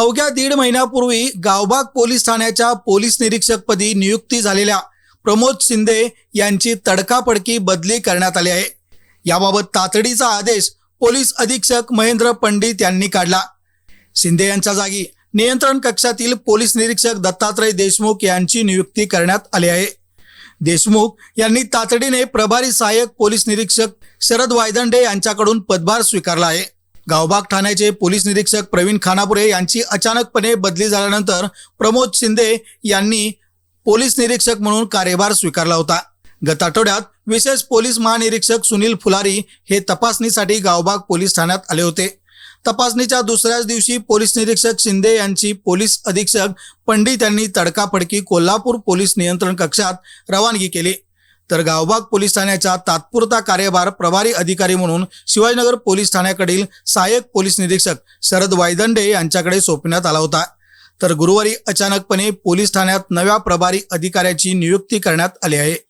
अवघ्या दीड महिन्यापूर्वी गावबाग पोलीस ठाण्याच्या पोलीस निरीक्षकपदी नियुक्ती झालेल्या प्रमोद शिंदे यांची तडकाफडकी बदली करण्यात आली आहे. याबाबत तातडीचा आदेश पोलीस अधीक्षक महेंद्र पंडित यांनी काढला. शिंदे यांच्या जागी नियंत्रण कक्षातील पोलीस निरीक्षक दत्तात्रय देशमुख यांची नियुक्ती करण्यात आली आहे. देशमुख यांनी तातडीने प्रभारी सहाय्यक पोलीस निरीक्षक शरद वायदंडे यांच्याकडून पदभार स्वीकारला आहे. गावबाग ठाण्याचे पोलीस निरीक्षक प्रवीण खानापुरे यांची अचानकपणे बदली झाल्यानंतर प्रमोद शिंदे यांनी पोलीस निरीक्षक म्हणून कार्यभार स्वीकारला होता. गत आठवड्यात विशेष पोलीस महानिरीक्षक सुनील फुलारी हे तपासणीसाठी गावबाग पोलीस ठाण्यात आले होते. तपासणीच्या दुसऱ्याच दिवशी पोलीस निरीक्षक शिंदे यांची पोलीस अधीक्षक पंडित यांनी तडकाफडकी कोल्हापूर पोलीस नियंत्रण कक्षात रवानगी केली. तर गावबाग पोलीस ठाण्याचा तात्पुरता कार्यभार प्रभारी अधिकारी म्हणून शिवाजीनगर पोलीस ठाण्याकडील सहाय्यक पोलीस निरीक्षक शरद वायदंडे यांच्याकडे सोपण्यात आला होता. तर गुरुवारी अचानकपणे पोलीस ठाण्यात नव्या प्रभारी अधिकाऱ्याची नियुक्ती करण्यात आली आहे.